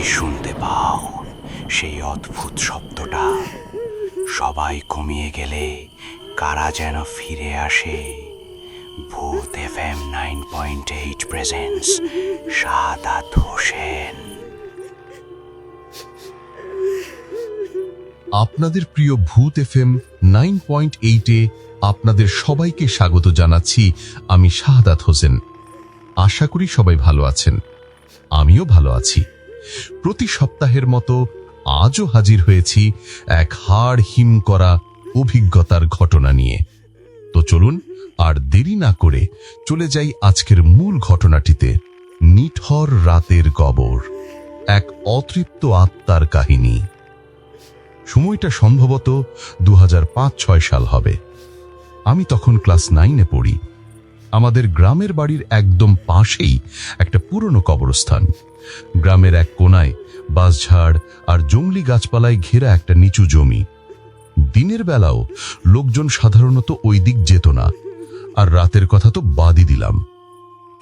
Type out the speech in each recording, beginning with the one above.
কি শুনতে পাও? সেই অদ্ভুত শব্দটা। সবাই কমিয়ে গেলে কারা যেন ফিরে আসে। Bhoot F M nine point eight presents Sadat Hossain. আপনাদের প্রিয় ভূত এফ এম নাইন পয়েন্ট এইটে আপনাদের সবাইকে স্বাগত জানাচ্ছি আমি শাহাদাত হোসেন। আশা করি সবাই ভালো আছেন। আমিও ভালো আছি। প্রতি সপ্তাহের মতো আজও হাজির হয়েছি এক হাড় হিম করা অভিজ্ঞতার ঘটনা নিয়ে। তো চলুন আর দেরি না করে চলে যাই আজকের মূল ঘটনাটিতে, নিঠর রাতের কবর, এক অতৃপ্ত আত্মার কাহিনী। সময়টা সম্ভবত দু ছয় সাল হবে। আমি তখন ক্লাস নাইনে পড়ি। আমাদের গ্রামের বাড়ির একদম পাশেই একটা পুরনো কবরস্থান। গ্রামের এক কোনায় বাঁশঝাড় আর জংলি গাছপালায় ঘেরা একটা নিচু জমি। দিনের বেলাও লোকজন সাধারণত ওই দিক যেত না, আর রাতের কথা তো বাদই দিলাম।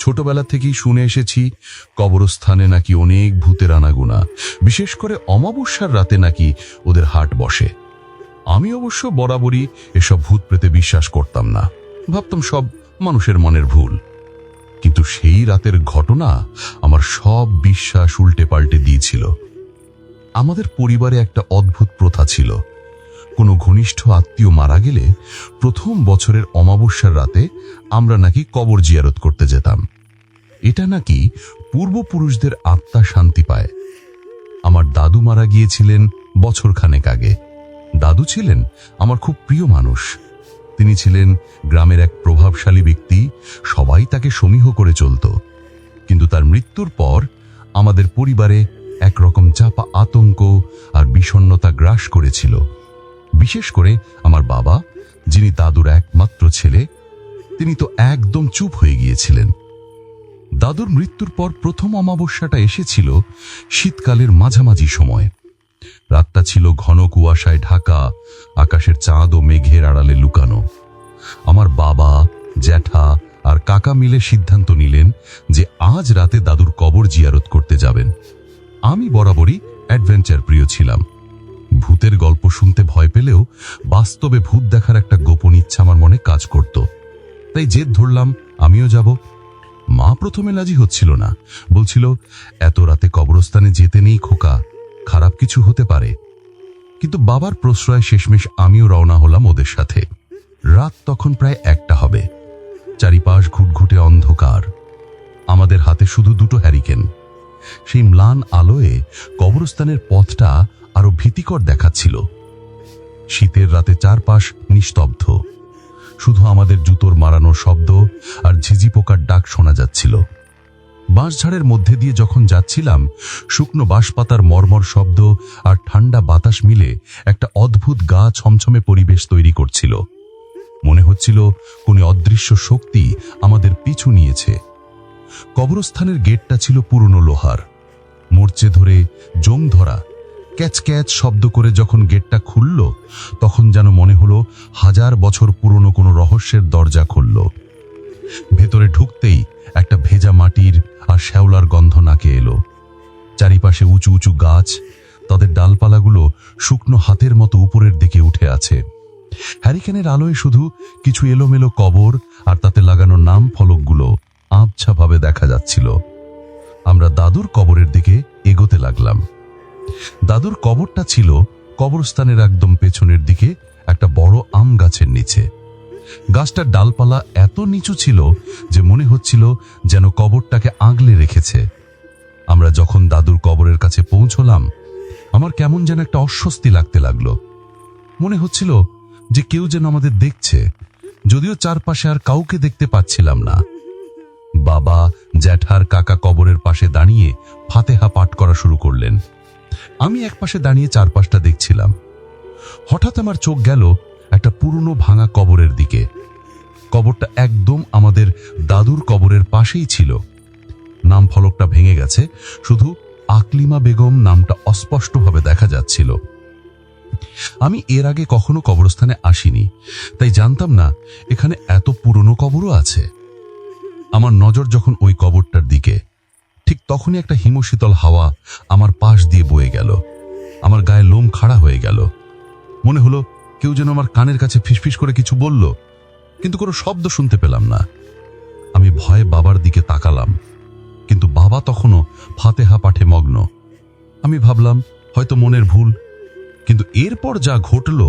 ছোটবেলা থেকেই শুনে এসেছি, কবরস্থানে নাকি অনেক ভূতের আনাগুনা, বিশেষ করে অমাবস্যার রাতে নাকি ওদের হাট বসে। আমি অবশ্য বরাবরই এসব ভূত প্রেতে বিশ্বাস করতাম না। ভাবতাম সব মানুষের মনের ভুল। কিন্তু সেই রাতের ঘটনা আমার সব বিশ্বাস উল্টে পাল্টে দিয়েছিল। আমাদের পরিবারে একটা অদ্ভুত প্রথা ছিল। কোনো ঘনিষ্ঠ আত্মীয় মারা গেলে প্রথম বছরের অমাবস্যার রাতে আমরা নাকি কবর জিয়ারত করতে যেতাম। এটা নাকি পূর্বপুরুষদের আত্মা শান্তি পায়। আমার দাদু মারা গিয়েছিলেন বছরখানেক আগে। দাদু ছিলেন আমার খুব প্রিয় মানুষ। তিনি ছিলেন গ্রামের এক প্রভাবশালী ব্যক্তি, সবাই তাকে সমীহ করে চলত। কিন্তু তার মৃত্যুর পর আমাদের পরিবারে একরকম চাপা আতঙ্ক আর বিষণ্ণতা গ্রাস করেছিল। বিশেষ করে আমার বাবা, যিনি দাদুর একমাত্র ছেলে, তিনি তো একদম চুপ হয়ে গিয়েছিলেন। দাদুর মৃত্যুর পর প্রথম অমাবস্যাটা এসেছিল শীতকালের মাঝামাঝি সময়। রাতটা ছিল ঘন কুয়াশায় ঢাকা, আকাশের চাঁদ ও মেঘের আড়ালে লুকানো। আমার বাবা, জ্যাঠা আর কাকা মিলে সিদ্ধান্ত নিলেন যে আজ রাতে দাদুর কবর জিয়ারত করতে যাবেন। আমি বরাবরই অ্যাডভেঞ্চার প্রিয় ছিলাম। ভূতের গল্প শুনতে ভয় পেলেও বাস্তবে ভূত দেখার একটা গোপন ইচ্ছা আমার মনে কাজ করত। তাই জেদ ধরলাম, আমিও যাব। মা প্রথমে রাজি হচ্ছিল না। বলছিল, এত রাতে কবরস্থানে যেতে নেই খোকা খারাপ কিছু হতে পারে। কিন্তু বাবার প্রশ্রয় শেষমেশ আমিও রওনা হলাম ওদের সাথে। রাত তখন প্রায় একটা হবে। চারিপাশ ঘুটঘুটে অন্ধকার। আমাদের হাতে শুধু দুটো হ্যারিকেন। সেই ম্লান আলোয়ে কবরস্থানের পথটা আরও ভীতিকর দেখাচ্ছিল। শীতের রাতে চারপাশ নিস্তব্ধ। শুধু আমাদের জুতোর মারানোর শব্দ আর ঝিঝি পোকার ডাক শোনা যাচ্ছিল। বাঁশঝাড়ের মধ্যে দিয়ে যখন যাচ্ছিলাম, শুকনো বাঁশপাতার মর্মর শব্দ আর ঠান্ডা বাতাস মিলে একটা অদ্ভুত গা ছমছমে পরিবেশ তৈরি করছিল। মনে হচ্ছিল কোনো অদৃশ্য শক্তি আমাদের পিছু নিয়েছে। কবরস্থানের গেটটা ছিল পুরনো লোহার। মোর্চে ধরে জং ধরা, ক্যাচ ক্যাচ শব্দ করে যখন গেটটা খুলল, তখন যেন মনে হলো হাজার বছর পুরনো কোনো রহস্যের দরজা খুলল। ভেতরে ঢুকতেই একটা ভেজা মাটির আর শ্যাওলার গন্ধ নাকে এলো। চারিপাশে উঁচু উঁচু গাছ, তাদের ডালপালাগুলো শুকনো হাতের মতো উপরের দিকে উঠে আছে। হ্যারিকেনের আলোয় শুধু কিছু এলোমেলো কবর আর তাতে লাগানো নাম ফলকগুলো আবছাভাবে দেখা যাচ্ছিল। আমরা দাদুর কবরের দিকে এগোতে লাগলাম। দাদুর কবরটা ছিল কবরস্থানের একদম পেছনের দিকে একটা বড় আম গাছের নিচে। গাছটার ডালপালা এত নিচু ছিল যে মনে হচ্ছিল যেন কবরটাকে আগলে রেখেছে। আমরা যখন দাদুর কবরের কাছে পৌঁছলাম, আমার কেমন যেন একটা অস্বস্তি লাগতে লাগল। মনে হচ্ছিল যে কেউ যেন আমাদের দেখছে, যদিও চারপাশে আর কাউকে দেখতে পাচ্ছিলাম না। বাবা, জ্যাঠার কাকা কবরের পাশে দাঁড়িয়ে ফাতেহা পাঠ করা শুরু করলেন। আমি একপাশে দাঁড়িয়ে চারপাশটা দেখছিলাম। হঠাৎ আমার চোখ গেল একটা পুরনো ভাঙা কবরের দিকে। কবরটা একদম আমাদের দাদুর কবরের পাশেই ছিল। নাম ফলকটা ভেঙে গেছে, শুধু আকলিমা বেগম নামটা অস্পষ্টভাবে দেখা যাচ্ছিল। আমি এর আগে কখনো কবরস্থানে আসিনি, তাই জানতাম না এখানে এত পুরনো কবরও আছে। আমার নজর যখন ওই কবরটার দিকে, ঠিক তখনই একটা হিমশীতল হাওয়া আমার পাশ দিয়ে বয়ে গেল। আমার গায়ে লোম খাড়া হয়ে গেল। মনে হলো কেউ যেন আমার কানের কাছে ফিসফিস করে কিছু বলল, কিন্তু কোনো শব্দ শুনতে পেলাম না। আমি ভয়ে বাবার দিকে তাকালাম, কিন্তু বাবা তখনও ফাতেহা পাঠে মগ্ন। আমি ভাবলাম, হয়তো মনের ভুল, কিন্তু এরপর যা ঘটল,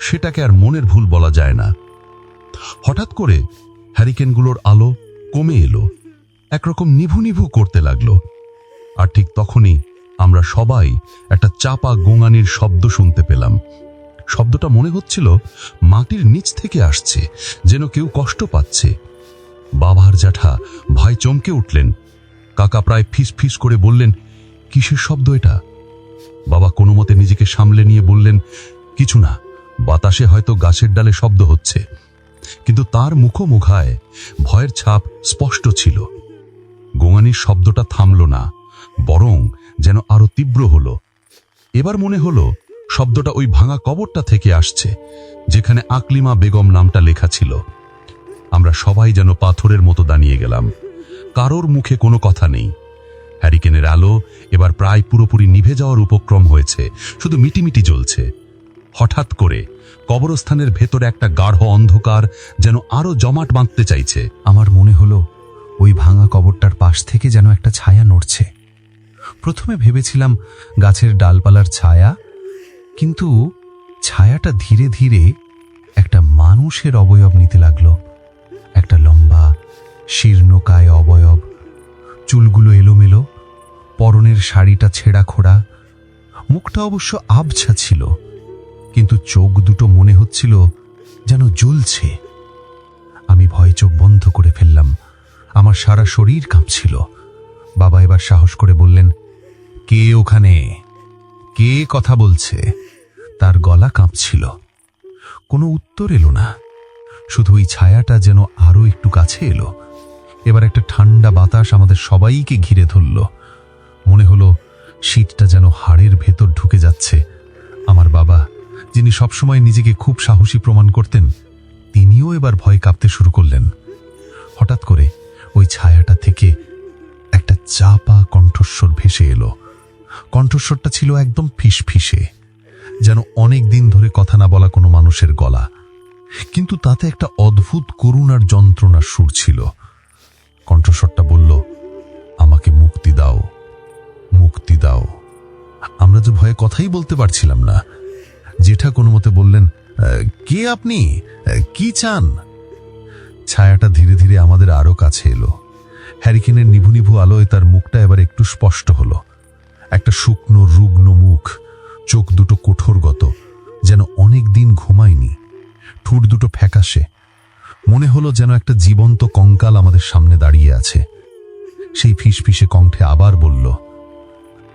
সেটাকে আর মনের ভুল বলা যায় না। হঠাৎ করে হ্যারিকেনগুলোর আলো কমে এলো, একরকম নিভু নিভু করতে লাগল, আর ঠিক তখনই আমরা সবাই একটা চাপা গোঙানির শব্দ শুনতে পেলাম। শব্দটা মনে হচ্ছিল মাটির নিচ থেকে আসছে, যেন কেউ কষ্ট পাচ্ছে। বাবার জ্যাঠা ভাই চমকে উঠলেন। কাকা প্রায় ফিস ফিস করে বললেন, কিসের শব্দ এটা? বাবা কোনো মতে নিজেকে সামলে নিয়ে বললেন, কিছু না, বাতাসে হয়তো গাছের ডালে শব্দ হচ্ছে। কিন্তু তার মুখোমুখায় ভয়ের ছাপ স্পষ্ট ছিল। গোঙানির শব্দটা থামল না, বরং যেন আরও তীব্র হলো। এবার মনে হলো শব্দটা ওই ভাঙা কবরটা থেকে আসছে, যেখানে আকলিমা বেগম নামটা লেখা ছিল। আমরা সবাই যেন পাথরের মতো দাঁড়িয়ে গেলাম। কারোর মুখে কোনো কথা নেই। হ্যারিকেনের আলো এবার প্রায় পুরোপুরি নিভে যাওয়ার উপক্রম হয়েছে, শুধু মিটিমিটি জ্বলছে। হঠাৎ করে কবরস্থানের ভেতরে একটা গাঢ় অন্ধকার যেন আরও জমাট বাঁধতে চাইছে। আমার মনে হলো ওই ভাঙা কবরটার পাশ থেকে যেন একটা ছায়া নড়ছে। প্রথমে ভেবেছিলাম গাছের ডালপালার ছায়া কিন্তু ছায়াটা ধীরে ধীরে একটা মানুষের অবয়ব নিতে লাগল। একটা লম্বা শীর্ণকায় অবয়ব। চুলগুলো এলোমেলো, পরনের শাড়িটা ছেঁড়া খোড়া। মুখটা অবশ্য আবছা ছিল, কিন্তু চোখ দুটো মনে হচ্ছিল যেন জ্বলছে। আমি ভয় চোখ বন্ধ করে ফেললাম। আমার সারা শরীর কাঁপছিল। বাবা এবার সাহস করে বললেন, কে ওখানে? কে কথা বলছে? তার গলা কাঁপছিল। কোনো উত্তর এলো না। শুধু ওই ছায়াটা যেন আরও একটু কাছে এলো। এবার একটা ঠান্ডা বাতাস আমাদের সবাইকে ঘিরে ধরল। মনে হলো শীতটা যেন হাড়ের ভেতর ঢুকে যাচ্ছে। আমার বাবা, যিনি সবসময় নিজেকে খুব সাহসী প্রমাণ করতেন, তিনিও এবার ভয় কাঁপতে শুরু করলেন। হঠাৎ করে ওই ছায়াটা থেকে একটা চাপা কণ্ঠস্বর ভেসে এলো। কণ্ঠস্বরটা ছিল একদম ফিসফিসে। যেন অনেক দিন ধরে কথা না বলা কোনো মানুষের গলা। কিন্তু তাতে একটা অদ্ভুত করুণার যন্ত্রণার সুর ছিল। কণ্ঠস্বরটা বলল, আমাকে মুক্তি দাও মুক্তি দাও। আমরা যে ভয়ে কথাই বলতে পারছিলাম না। জেঠা কোনো মতে বললেন কে আপনি? কি চান? ছায়াটা ধীরে ধীরে আমাদের আরও কাছে এলো। হ্যারিকেনের নিভু নিভু আলোয় তার মুখটা এবার একটু স্পষ্ট হলো। একটা শুকনো, রুগ্ন মুখ। চোখ দুটো কঠোরগত, যেন অনেক দিন ঘুমায়নি। ঠুট দুটো ফ্যাকাশে। মনে হলো যেন একটা জীবন্ত কঙ্কাল আমাদের সামনে দাঁড়িয়ে আছে। সেই ফিসফিসে কণ্ঠে আবার বলল,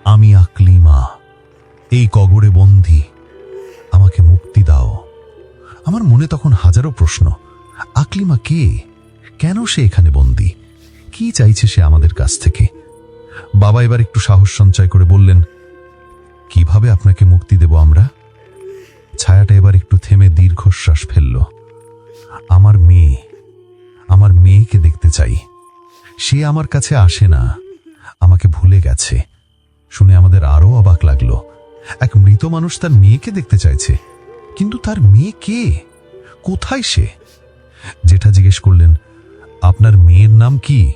আমি আকলিমা এই কগরে বন্দি। আমাকে মুক্তি দাও। আমার মনে তখন হাজারো প্রশ্ন আকলিমা কে? কেন সে এখানে বন্দি? কি চাইছে সে আমাদের কাছ থেকে? বাবা এবার একটু সাহস সঞ্চয় করে বললেন কীভাবে আপনাকে মুক্তি দেব আমরা? ছায়াটা এবার একটু থেমে দীর্ঘশ্বাস ফেলল। আমার মেয়ে, আমার মেয়েকে দেখতে চাই। সে আমার কাছে আসে না। আমাকে ভুলে গেছে। শুনে আমাদের আরও অবাক লাগল। এক মৃত মানুষ তার মেয়েকে দেখতে চাইছে। কিন্তু তার মেয়ে কে? কোথায় সে? জেঠা জিজ্ঞেস করলেন, আপনার মেয়ের নাম কি?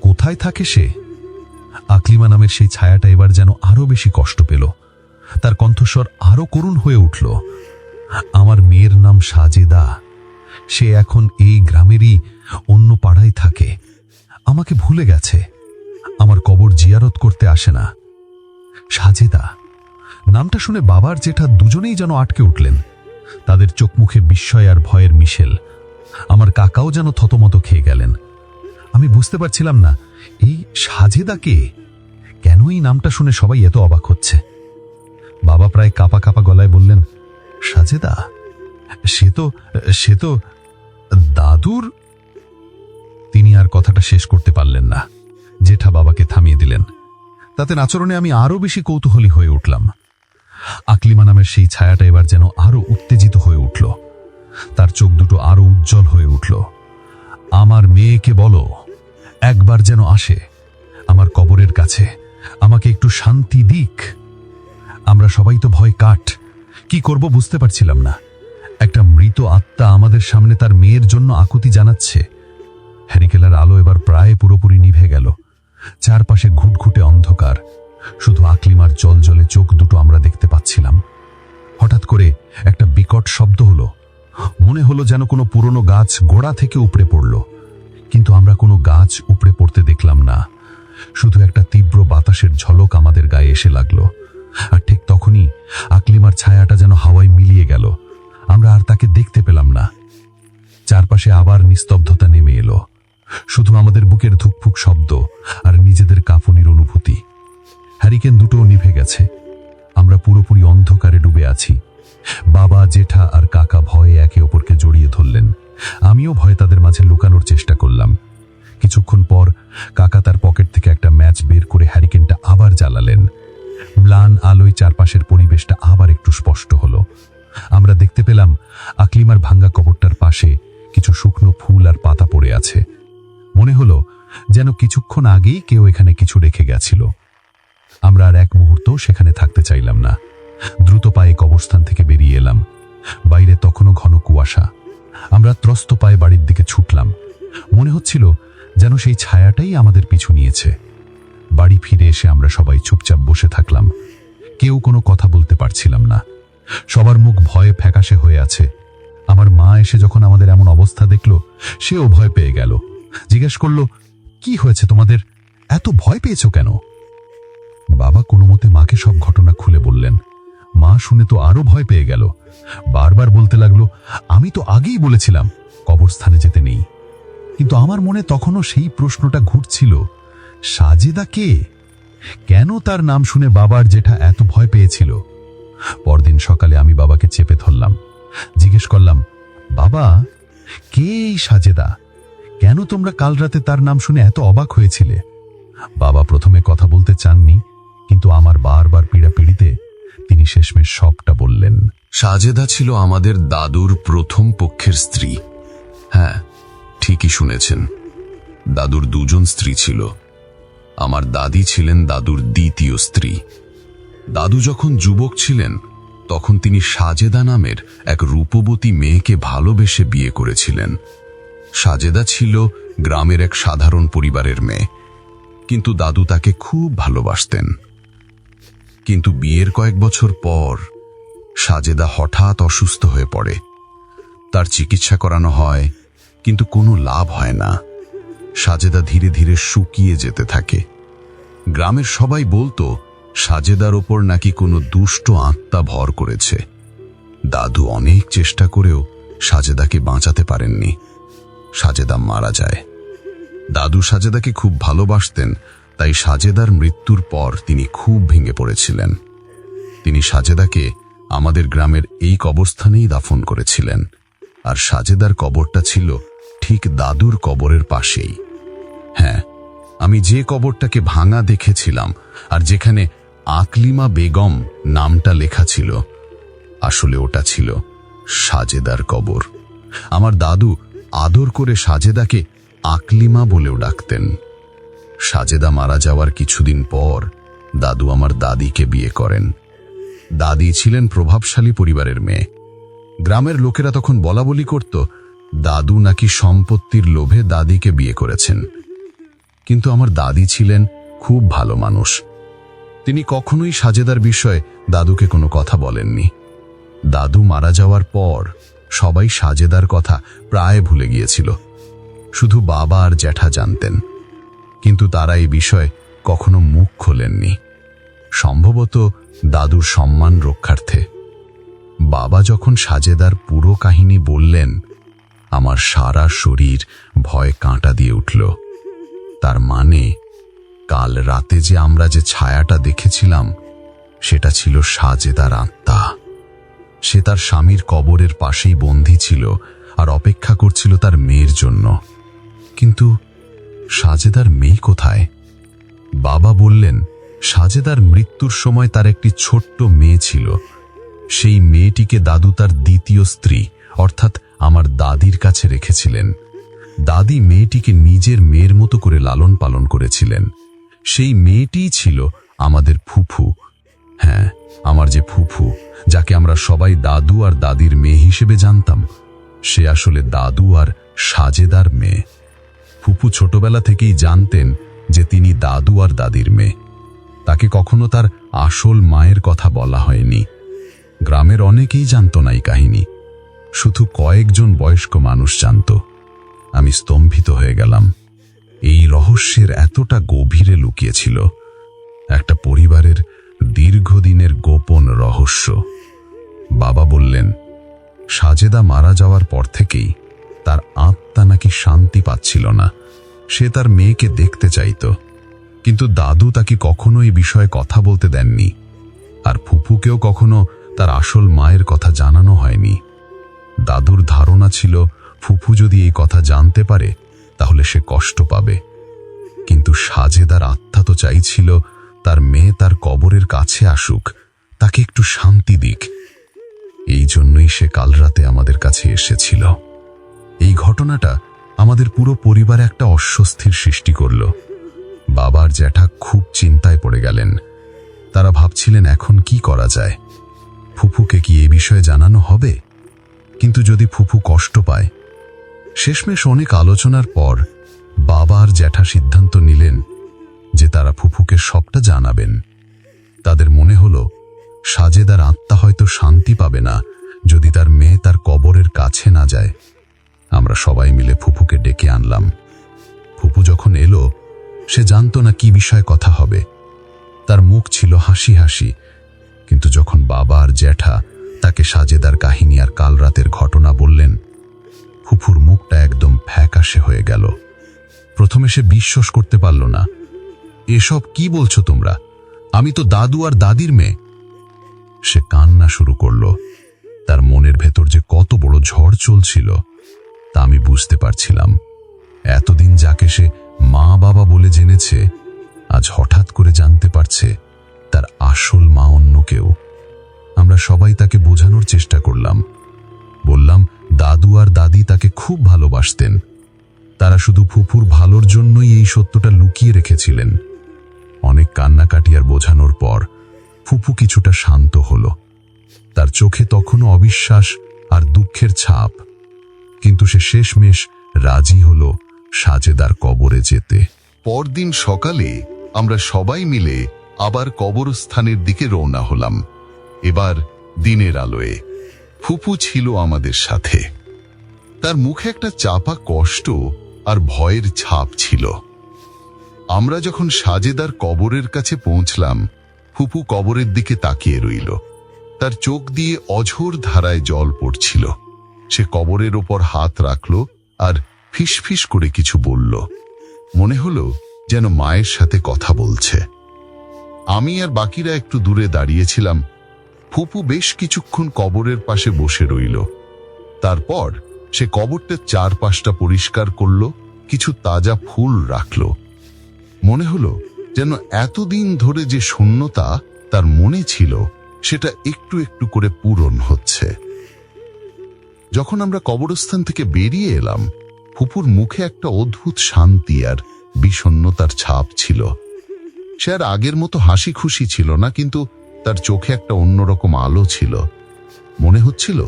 কোথায় থাকে সে? আকলিমা নামের সেই ছায়াটা এবার যেন আরও বেশি কষ্ট পেল। তার কণ্ঠস্বর আরও করুণ হয়ে উঠল। আমার মেয়ের নাম সাজেদা। সে এখন এই গ্রামেরই অন্য পাড়ায় থাকে। আমাকে ভুলে গেছে। আমার কবর জিয়ারত করতে আসে না। সাজেদা। নামটা শুনে বাবার জেঠা দুজনেই যেন আটকে উঠলেন। তাদের চোখ মুখে বিস্ময় আর ভয়ের মিশেল। আমার কাকাও যেন থতমত খেয়ে গেলেন। আমি বুঝতে পারছিলাম না, এই সাজেদা কে? কেন এই নামটা শুনে সবাই এত অবাক হচ্ছে? বাবা প্রায় কাপা কাপা গলায় বললেন, সাজেদা, সে তো সে তো দাদুর? তিনি আর কথাটা শেষ করতে পারলেন না। জেঠা বাবাকে থামিয়ে দিলেন। তাতে আচরণে আমি আরও বেশি কৌতূহলী হয়ে উঠলাম। আকলিমা নামের সেই ছায়াটা এবার যেন আরও উত্তেজিত হয়ে উঠল। তার চোখ দুটো আরও উজ্জ্বল হয়ে উঠল। আমার মেয়েকে বলো, একবার যেন আসে, আমার কবরের কাছে, আমাকে একটু শান্তি দিক। আমরা সবাই তো ভয় কাট কি করব বুঝতে পারছিলাম না। একটা মৃত আত্মা আমাদের সামনে তার মেয়ের জন্য আকুতি জানাচ্ছে। হ্যারিকেলার আলো এবার প্রায় পুরোপুরি নিভে গেল। চারপাশে ঘুটঘুটে অন্ধকার। শুধু আকলিমার জল জলে চোখ দুটো আমরা দেখতে পাচ্ছিলাম। হঠাৎ করে একটা বিকট শব্দ হলো। মনে হলো যেন কোনো পুরনো গাছ গোড়া থেকে উপড়ে পড়ল। কিন্তু আমরা কোনো গাছ উপড়ে পড়তে দেখলাম না। শুধু একটা তীব্র বাতাসের ঝলক আমাদের গায়ে এসে লাগল। আর ঠিক তখনই আকলিমার ছায়াটা যেন হাওয়ায় মিলিয়ে গেল। আমরা আর তাকে দেখতে পেলাম না। চারপাশে আবার নিস্তব্ধতা নেমে এলো। শুধু আমাদের বুকের ধুকফুক শব্দ আর নিজেদের কাঁপুনির অনুভূতি। হ্যারিকেন দুটোও নিভে গেছে। আমরা পুরোপুরি অন্ধকারে ডুবে আছি। বাবা, জেঠা আর কাকা ভয়ে একে অপরকে জড়িয়ে ধরলেন। আমিও ভয়ে তাদের মাঝে লুকানোর চেষ্টা করলাম। কিছুক্ষণ পর কাকা তার পকেট থেকে একটা ম্যাচ বের করে হ্যারিকেনটা আবার জ্বালালেন। ম্লান আলোয় চারপাশের পরিবেশটা আবার একটু স্পষ্ট হলো। আমরা দেখতে পেলাম আকলিমার ভাঙ্গা কবরটার পাশে কিছু শুকনো ফুল আর পাতা পড়ে আছে। মনে হলো যেন কিছুক্ষণ আগেই কেউ এখানে কিছু রেখে গেছিল। আমরা আর এক মুহূর্ত সেখানে থাকতে চাইলাম না। দ্রুত পায়ে কবরস্থান থেকে বেরিয়ে এলাম। বাইরে তখনও ঘন কুয়াশা। আমরা ত্রস্ত পায়ে বাড়ির দিকে ছুটলাম। মনে হচ্ছিল যেন সেই ছায়াটাই আমাদের পিছু নিয়েছে। বাড়ি ফিরে এসে আমরা সবাই চুপচাপ বসে থাকলাম। কেউ কোনো কথা বলতে পারছিলাম না। সবার মুখ ভয়ে ফ্যাকাশে হয়ে আছে। আমার মা এসে যখন আমাদের এমন অবস্থা দেখল, সেও ভয় পেয়ে গেল। জিজ্ঞেস করল, কি হয়েছে তোমাদের? এত ভয় পেয়েছ কেন? বাবা কোনো মতে মাকে সব ঘটনা খুলে বললেন। মা শুনে তো আরও ভয় পেয়ে গেল। বারবার বলতে লাগল, আমি তো আগেই বলেছিলাম, কবরস্থানে যেতে নেই। কিন্তু আমার মনে তখনও সেই প্রশ্নটা ঘুরছিল। সাজেদা কে? কেন তার নাম শুনে বাবার জেঠা এত ভয় পেয়েছিল? পরদিন সকালে আমি বাবাকে চেপে ধরলাম। জিজ্ঞেস করলাম, বাবা, কে এই সাজেদা? কেন তোমরা কাল রাতে তার নাম শুনে এত অবাক হয়েছিলে? বাবা প্রথমে কথা বলতে চাননি, কিন্তু আমার বারবার পীড়া পীড়াপিড়িতে তিনি শেষমেশ সবটা বললেন। সাজেদা ছিল আমাদের দাদুর প্রথম পক্ষের স্ত্রী। হ্যাঁ ঠিকই শুনেছেন। দাদুর দুজন স্ত্রী ছিল। আমার দাদি ছিলেন দাদুর দ্বিতীয় স্ত্রী। দাদু যখন যুবক ছিলেন, তখন তিনি সাজেদা নামের এক রূপবতী মেয়েকে ভালোবেসে বিয়ে করেছিলেন। সাজেদা ছিল গ্রামের এক সাধারণ পরিবারের মেয়ে। কিন্তু দাদু তাকে খুব ভালোবাসতেন। কিন্তু বিয়ের কয়েক বছর পর সাজেদা হঠাৎ অসুস্থ হয়ে পড়ে। তার চিকিৎসা করানো হয়, কিন্তু কোনো লাভ হয় না। সাজেদা ধীরে ধীরে শুকিয়ে যেতে থাকে। গ্রামের সবাই বলতো, সাজেদার ওপর নাকি কোনো দুষ্ট আত্মা ভর করেছে। দাদু অনেক চেষ্টা করেও সাজেদাকে বাঁচাতে পারেননি। সাজেদা মারা যায়। দাদু সাজেদাকে খুব ভালোবাসতেন, তাই সাজেদার মৃত্যুর পর তিনি খুব ভেঙে পড়েছিলেন। তিনি সাজেদাকে আমাদের গ্রামের এই কবরস্থানেই দাফন করেছিলেন। আর সাজেদার কবরটা ছিল ঠিক দাদুর কবরের পাশেই। হ্যাঁ আমি যে কবরটাকে ভাঙা দেখেছিলাম আর যেখানে আকলিমা বেগম নামটা লেখা ছিল, আসলে ওটা ছিল সাজেদার কবর। আমার দাদু আদর করে সাজেদাকে আকলিমা বলেও ডাকতেন। সাজেদা মারা যাওয়ার কিছুদিন পর দাদু আমার দাদিকে বিয়ে করেন। দাদি ছিলেন প্রভাবশালী পরিবারের মেয়ে। গ্রামের লোকেরা তখন বলা বলি করত, দাদু নাকি সম্পত্তির লোভে দাদিকে বিয়ে করেছেন। কিন্তু আমার দাদি ছিলেন খুব ভালো মানুষ। তিনি কখনোই সাজেদার বিষয়ে দাদুকে কোনো কথা বলেননি। দাদু মারা যাওয়ার পর সবাই সাজেদার কথা প্রায় ভুলে গিয়েছিল। শুধু বাবা আর জ্যাঠা জানতেন। কিন্তু তারা এই বিষয়ে কখনো মুখ খোলেননি। সম্ভবত দাদুর সম্মান রক্ষার্থে। বাবা যখন সাজেদার পুরো কাহিনী বললেন, আমার সারা শরীর ভয় কাঁটা দিয়ে উঠল। তার মানে কাল রাতে যে আমরা যে ছায়াটা দেখেছিলাম, সেটা ছিল সাজেদার আত্মা। সে তার স্বামীর কবরের পাশেই বন্দী ছিল আর অপেক্ষা করছিল তার মেয়ের জন্য। কিন্তু সাজেদার মেয়ে কোথায়? বাবা বললেন, সাজেদার মৃত্যুর সময় তার একটি ছোট্ট মেয়ে ছিল। সেই মেয়েটিকে দাদু তার দ্বিতীয় স্ত্রী, অর্থাৎ আমার দাদির কাছে রেখেছিলেন। দাদি মেয়েটিকে নিজের মেয়ের মতো করে লালন পালন করেছিলেন। সেই মেয়েটিই ছিল আমাদের ফুফু। হ্যাঁ আমার যে ফুফু, যাকে আমরা সবাই দাদু আর দাদির মেয়ে হিসেবে জানতাম। সে আসলে দাদু আর সাজেদার মেয়ে। ফুফু ছোটবেলা থেকেই জানতেন যে তিনি দাদু আর দাদির মেয়ে। তাকে কখনো তার আসল মায়ের কথা বলা হয়নি। গ্রামের অনেকেই জানত না এই কাহিনী। শুধু কয়েকজন বয়স্ক মানুষ জানত। আমি স্তম্ভিত হয়ে গেলাম। এই রহস্যের এতটা গভীরে লুকিয়েছিল। একটা পরিবারের দীর্ঘদিনের গোপন রহস্য। বাবা বললেন, সাজেদা মারা যাওয়ার পর থেকেই তার আত্মা নাকি শান্তি পাচ্ছিল না। সে তার মেয়েকে দেখতে চাইত। কিন্তু দাদু তাকে কখনো এই বিষয়ে কথা বলতে দেননি। আর ফুপুকেও কখনো তার আসল মায়ের কথা জানানো হয়নি। দাদুর ধারণা ছিল ফুফু যদি এই কথা জানতে পারে, তাহলে সে কষ্ট পাবে। কিন্তু সাজেদার আত্মা তো চাইছিল তার মেয়ে তার কবরের কাছে আসুক, তাকে একটু শান্তি দিক। এই জন্যই সে কাল রাতে আমাদের কাছে এসেছিল। এই ঘটনাটা আমাদের পুরো পরিবারে একটা অস্বস্তির সৃষ্টি করল। বাবার জ্যাঠা খুব চিন্তায় পড়ে গেলেন। তারা ভাবছিলেন, এখন কি করা যায়? ফুফুকে কি এই বিষয়ে জানানো হবে? কিন্তু যদি ফুফু কষ্ট পায় শেষমেশ অনেক আলোচনার পর বাবা আর জ্যাঠা সিদ্ধান্ত নিলেন যে তারা ফুফুকে সবটা জানাবেন। তাদের মনে হলো, সাজেদার আত্মা হয়তো শান্তি পাবে না যদি তার মেয়ে তার কবরের কাছে না যায়। আমরা সবাই মিলে ফুফুকে ডেকে আনলাম। ফুফু যখন এলো, সে জানতো না কি বিষয়ে কথা হবে। তার মুখ ছিল হাসি হাসি, কিন্তু যখন বাবা আর জ্যাঠা তাকে সাজেদার কাহিনী আর কাল রাতের ঘটনা বললেন প্রথমে সে বিশ্বাস করতে পারল না। এসব কি বলছো তোমরা? আমি তো দাদু আর দাদির মেয়ে। সে কান্না শুরু করল। তার মনের ভেতর যে কত বড় ঝড় চলছিল, তা আমি বুঝতে পারছিলাম। এতদিন যাকে সে মা বাবা বলে জেনেছে, আজ হঠাৎ করে জানতে পারছে তার আসল মা অন্য কেউ। আমরা সবাই তাকে বোঝানোর চেষ্টা করলাম। বললাম, দাদু আর দাদি তাকে খুব ভালোবাসতেন। তারা শুধু ফুফুর ভালোর জন্যই এই সত্যটা লুকিয়ে রেখেছিলেন। অনেক কান্নাকাটি আর বোঝানোর পর ফুফু কিছুটা শান্ত হল। তার চোখে তখনও অবিশ্বাস আর দুঃখের ছাপ। কিন্তু সে শেষমেশ রাজি হল সাজেদার কবরে যেতে। পরদিন সকালে আমরা সবাই মিলে আবার কবরস্থানের দিকে রওনা হলাম। এবার দিনের আলোয়। ফুপু ছিল আমাদের সাথে। তার মুখে একটা চাপা কষ্ট আর ভয়ের ছাপ ছিল। আমরা যখন সাজেদার কবরের কাছে পৌঁছলাম, ফুপু কবরের দিকে তাকিয়ে রইল। তার চোখ দিয়ে অঝোর ধারায় জল পড়ছিল। সে কবরের ওপর হাত রাখল আর ফিসফিস করে কিছু বলল। মনে হলো যেন মায়ের সাথে কথা বলছে। আমি আর বাকিরা একটু দূরে দাঁড়িয়েছিলাম। ফুপু বেশ কিছুক্ষণ কবরের পাশে বসে রইল। তারপর সে কবরটার চারপাশটা পরিষ্কার করল, কিছু তাজা ফুল রাখল। মনে হলো যেন এতদিন ধরে যে শূন্যতা তার মনে ছিল, সেটা একটু একটু করে পূরণ হচ্ছে। যখন আমরা কবরস্থান থেকে বেরিয়ে এলাম, ফুপুর মুখে একটা অদ্ভুত শান্তি আর বিষণ্ণতার ছাপ ছিল। সে আর আগের মতো হাসি খুশি ছিল না, কিন্তু তার চোখে একটা অন্যরকম আলো ছিল। মনে হচ্ছিল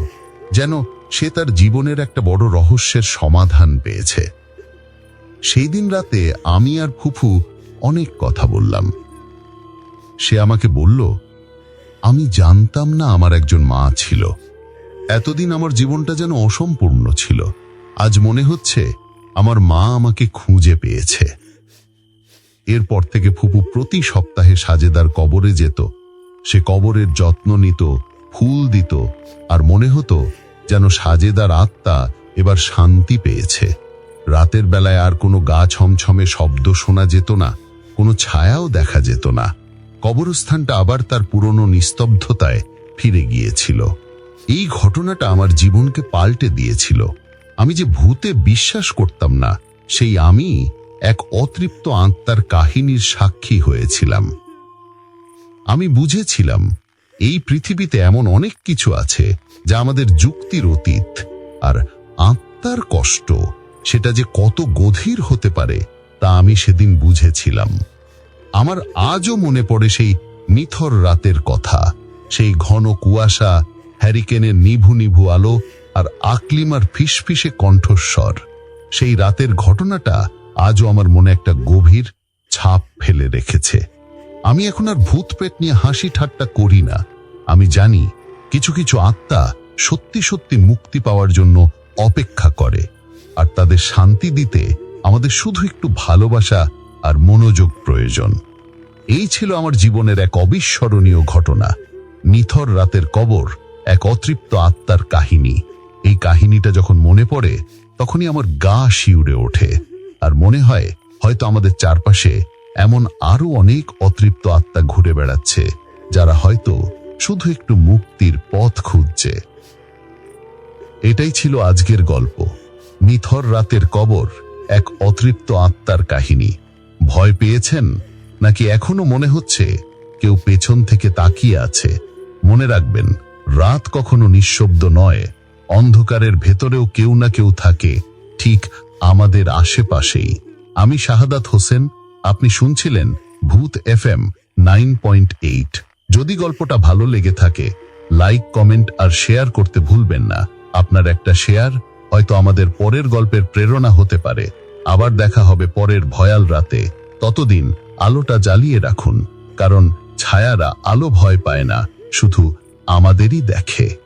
যেন সে তার জীবনের একটা বড় রহস্যের সমাধান পেয়েছে। সেই দিন রাতে আমি আর ফুফু অনেক কথা বললাম। সে আমাকে বলল, আমি জানতাম না আমার একজন মা ছিল। এতদিন আমার জীবনটা যেন অসম্পূর্ণ ছিল। আজ মনে হচ্ছে আমার মা আমাকে খুঁজে পেয়েছে। এরপর থেকে ফুপু প্রতি সপ্তাহে সাজেদার কবরে যেত। সে কবরের যত্ন নিত, ফুল দিত আর মনে হতো যেন সাজেদার আত্মা এবার শান্তি পেয়েছে। রাতের বেলায় আর কোনো গা ছমছমে শব্দ শোনা যেত না, কোনো ছায়াও দেখা যেত না। কবরস্থানটা আবার তার পুরনো নিস্তব্ধতায় ফিরে গিয়েছিল। এই ঘটনাটা আমার জীবনকে পাল্টে দিয়েছিল। আমি যে ভূতে বিশ্বাস করতাম না, সেই আমি এক অতৃপ্ত আত্মার কাহিনীর সাক্ষী হয়েছিলাম। আমি বুঝেছিলাম, এই পৃথিবীতে এমন অনেক কিছু আছে যা আমাদের যুক্তির অতীত আর আত্মার কষ্ট, সেটা যে কত গভীর হতে পারে, তা আমি সেদিন বুঝেছিলাম। আমার আজও মনে পড়ে সেই নিথর রাতের কথা, সেই ঘন কুয়াশা, হ্যারিকেনের নিভু নিভু আলো আর আকলিমার ফিসফিসে কণ্ঠস্বর। সেই রাতের ঘটনাটা আজও আমার মনে একটা গভীর ছাপ ফেলে রেখেছে। আমি এখন আর ভূত পেট নিয়ে হাসি ঠাট্টা করি না। আমি জানি কিছু কিছু আত্মা সত্যি সত্যি মুক্তি পাওয়ার জন্য অপেক্ষা করে, আর তাদের শান্তি দিতে আমাদের শুধু একটু ভালোবাসা আর মনোযোগ প্রয়োজন। এই ছিল আমার জীবনের এক অবিস্মরণীয় ঘটনা। নিথর রাতের কবর এক অতৃপ্ত আত্মার কাহিনী। এই কাহিনীটা যখন মনে পড়ে, তখনই আমার গা শিউরে ওঠে, আর মনে হয় হয়তো আমাদের চারপাশে এমন আরও অনেক অতৃপ্ত আত্মা ঘুরে বেড়াচ্ছে, যারা হয়তো শুধু একটু মুক্তির পথ খুঁজছে। এটাই ছিল আজকের গল্প। নিথর রাতের কবর, এক অতৃপ্ত আত্মার কাহিনী। ভয় পেয়েছেন? নাকি এখনও মনে হচ্ছে কেউ পেছন থেকে তাকিয়ে আছে? মনে রাখবেন, রাত কখনো নিঃশব্দ নয়। অন্ধকারের ভেতরেও কেউ না কেউ থাকে, ঠিক আমাদের আশেপাশেই। আমি শাহাদাত হোসেন, আপনি শুনছিলেন Bhoot F M nine point eight. যদি গল্পটা ভালো লেগে থাকে লাইক কমেন্ট আর শেয়ার করতে ভুলবেন না। আপনার একটা শেয়ার হয়তো আমাদের পরের গল্পের প্রেরণা হতে পারে। আবার দেখা হবে পরের ভয়াল রাতে। ততদিন আলোটা জ্বালিয়ে রাখুন। কারণ ছায়ারা আলো ভয় পায় না, শুধু আমাদেরই দেখে।